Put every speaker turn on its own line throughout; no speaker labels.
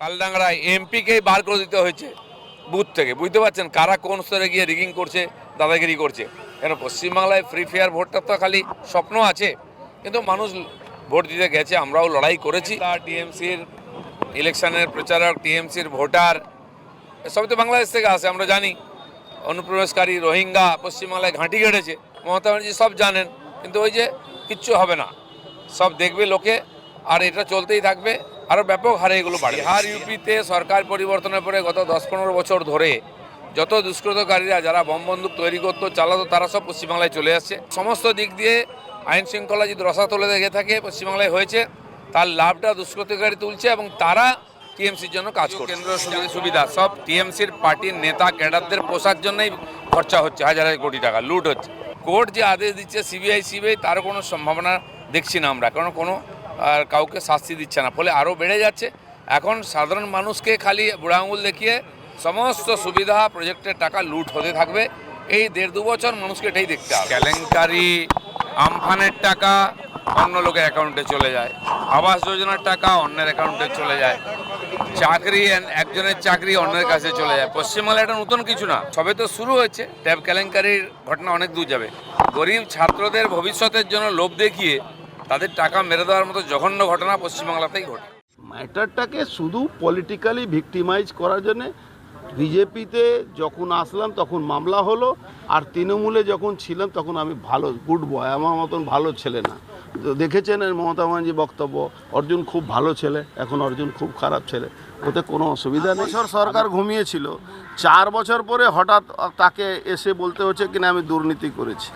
তালডাংরায় এমপিকেই বার করে দিতে হয়েছে বুথ থেকে। বুঝতে পারছেন কারা কোন স্তরে গিয়ে রিগিং করছে, দাদাগিরি করছে? কেন পশ্চিমবাংলায় ফ্রি ফেয়ার ভোটটা তো খালি স্বপ্ন আছে, কিন্তু মানুষ ভোট দিতে গেছে, আমরাও লড়াই করেছি। টিএমসির ইলেকশনের প্রচারক, টিএমসির ভোটার, সবই তো বাংলাদেশ থেকে আসে, আমরা জানি। অনুপ্রবেশকারী রোহিঙ্গা পশ্চিমবাংলায় ঘাঁটি গেড়েছে, মমতা ব্যানার্জি সব জানেন, কিন্তু ওই যে কিচ্ছু হবে না। সব দেখবে লোকে, আর এটা চলতেই থাকবে। আরও ব্যাপক হারে এগুলো বাড়ে বিহার, ইউপিতে সরকার পরিবর্তনের পরে গত দশ পনেরো বছর ধরে যত দুষ্কৃতকারীরা যারা বম বন্দুক তৈরি করতো, চালাতো, তারা সব পশ্চিমবাংলায় চলে আসছে। সমস্ত দিক দিয়ে আইন শৃঙ্খলা যদি রসাতলে দেখে থাকে, পশ্চিমবাংলায় হয়েছে, তার লাভটা দুষ্কৃতকারী তুলছে এবং তারা টিএমসির জন্য কাজ করছে। কেন্দ্র সুবিধা- সব টিএমসির পার্টির নেতা, ক্যাডারদের পোষার জন্যই খরচা হচ্ছে, হাজার হাজার কোটি টাকা, লুট হচ্ছে। কোর্ট যে আদেশ দিচ্ছে, সিবিআই সিবিআই, তার কোনো সম্ভাবনা দেখছি না আমরা, কারণ কোনো আর কাউকে শাস্তি দিচ্ছে না। ফলে আরও বেড়ে যাচ্ছে। এখন সাধারণ মানুষকে খালি বুড়া আঙুল দেখিয়ে সমস্ত সুবিধা, প্রজেক্টের টাকা লুট হতে থাকবে। এই দেড় দু বছর মানুষকে এটাই দেখতে হবে। কেলেঙ্কারি, আমফানের টাকা অন্য লোকের অ্যাকাউন্টে চলে যায়। আবাস যোজনার টাকা অন্যের অ্যাকাউন্টে চলে যায়। চাকরি একজনের চাকরি অন্যের কাছে চলে যায়। পশ্চিমবাংলা এটা নতুন কিছু না। সবে তো শুরু হয়েছে। ট্যাব কেলেঙ্কারির ঘটনা অনেক দূর যাবে। গরিব ছাত্রদের ভবিষ্যতের জন্য লোভ দেখিয়ে তাদের টাকা মেরে দেওয়ার মতো জঘন্য ঘটনা পশ্চিমবাংলাতেই ঘটে।
ম্যাটারটাকে শুধু পলিটিক্যালি ভিক্টিমাইজ করার জন্যে বিজেপিতে যখন আসলাম তখন মামলা হলো আর তৃণমূলে যখন ছিলাম তখন আমি ভালো গুড বয় আমার মতন ভালো ছেলে না। তো দেখেছেন মমতা ব্যানার্জি বক্তব্য অর্জুন খুব ভালো ছেলে এখন অর্জুন খুব খারাপ ছেলে ওতে কোনো অসুবিধা নেই। বছর সরকার ঘুমিয়েছিল চার বছর পরে হঠাৎ তাকে এসে বলতে হচ্ছে কিনা আমি দুর্নীতি করেছি।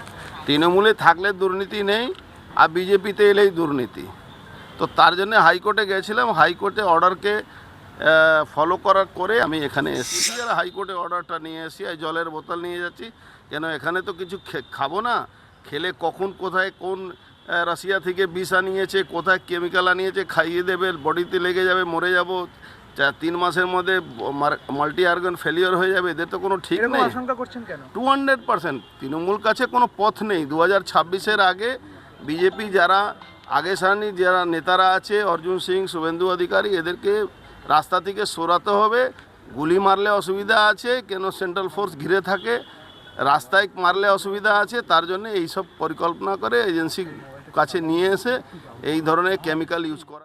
তৃণমূলে থাকলে দুর্নীতি নেই আর বিজেপিতে এলেই দুর্নীতি। তো তার জন্য হাইকোর্টে গেছিলাম হাইকোর্টে অর্ডারকে ফলো করার করে আমি এখানে এসেছি। আর হাইকোর্টে অর্ডারটা নিয়ে এসেছি আর জলের বোতল নিয়ে যাচ্ছি। কেন এখানে তো কিছু খাব না। খেলে কখন কোথায় কোন রাশিয়া থেকে বিষ আনিয়েছে কোথায় কেমিক্যাল আনিয়েছে খাইয়ে দেবে বডিতে লেগে যাবে মরে যাব। তিন মাসের মধ্যে মাল্টি আর্গান ফেলিওর হয়ে যাবে এদের তো কোনো ঠিক নেই।
আশঙ্কা করছেন কেন?
টু হান্ড্রেড পার্সেন্ট তৃণমূল কাছে কোনো পথ নেই। দু হাজার ছাব্বিশের আগে বিজেপি যারা আগে সারনি, যারা নেতারা আছে, অর্জুন সিং, শুভেন্দু অধিকারী, এদেরকে রাস্তা থেকে সরাতে হবে। গুলি মারলে অসুবিধা আছে, কেন সেন্ট্রাল ফোর্স ঘিরে থাকে, রাস্তায় মারলে অসুবিধা আছে, তার জন্য এইসব পরিকল্পনা করে এজেন্সি কাছে নিয়ে এসে এই ধরনের কেমিক্যাল ইউজ করা।